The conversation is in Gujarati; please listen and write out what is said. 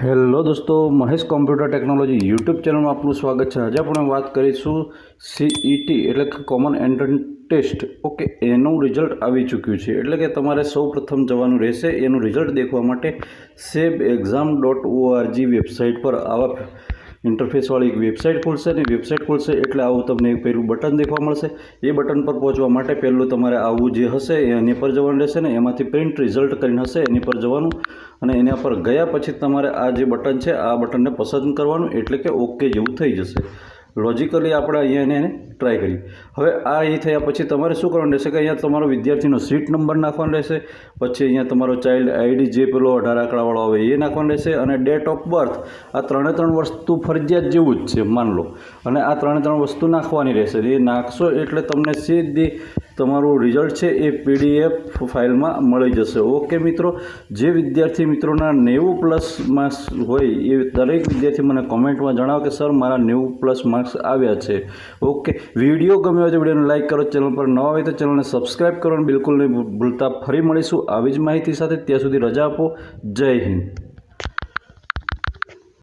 હેલો દોસ્તો, મહેશ કોમ્પ્યુટર ટેકનોલોજી યુટ્યુબ ચેનલમાં આપનું સ્વાગત છે. આજે આપણે વાત કરીશું સીઈટી એટલે કે કોમન એન્ટ્રન્સ ટેસ્ટ ઓકે, એનું રિઝલ્ટ આવી ચૂક્યું છે. એટલે કે તમારે સૌ પ્રથમ જવાનું રહેશે. એનું રિઝલ્ટ દેખવા માટે SEB exam dot O R G website પર આવા ઇન્ટરફેસવાળી એક વેબસાઇટ ખુલશે અને વેબસાઇટ ખુલશે એટલે આવું તમને એક પહેલું બટન દેખવા મળશે. એ બટન પર પહોંચવા માટે પહેલું તમારે આવું જે હશે એની પર જવાનું રહેશે ને એમાંથી પ્રિન્ટ રિઝલ્ટ કરીને હશે એની પર જવાનું. અને એના પર ગયા પછી તમારે આ જે બટન છે, આ બટનને પસંદ કરવાનું એટલે કે ઓકે જેવું થઈ જશે. લોજિકલી આપણે અહીંયા એને ટ્રાય કરી હવે આ એ થયા પછી તમારે શું કરવાનું રહેશે કે અહીંયા તમારો વિદ્યાર્થીનો સીટ નંબર નાખવાનો રહેશે, પછી અહીંયા તમારો ચાઇલ્ડ આઈડી જે પેલો અઢાર આંકડાવાળો આવે એ નાખવાનો રહેશે અને ડેટ ઓફ બર્થ આ ત્રણે ત્રણ વસ્તુ ફરજિયાત જેવું જ છે, માન લો. અને આ ત્રણે ત્રણ વસ્તુ નાખવાની રહેશે. એ નાખશો એટલે તમને સીધી તમારું રિઝલ્ટ છે એ પીડીએફ ફાઇલમાં મળી જશે. ઓકે મિત્રો, જે વિદ્યાર્થી મિત્રોના નેવું પ્લસ માર્ક્સ હોય એ દરેક વિદ્યાર્થી મને કોમેન્ટમાં જણાવો કે સર, મારા નેવું પ્લસ માર્ક્સ આવ્યા છે. ઓકે વીડિયો ગમ્યો હોય તો વિડીયોને લાઇક કરો, ચેનલ પર નવા હોય તો ચેનલને સબસ્ક્રાઈબ કરો બિલકુલ નહીં ભૂલતા ફરી મળીશું. આવી જ માહિતી સાથે ત્યાં સુધી રજા આપો. જય હિન્દ.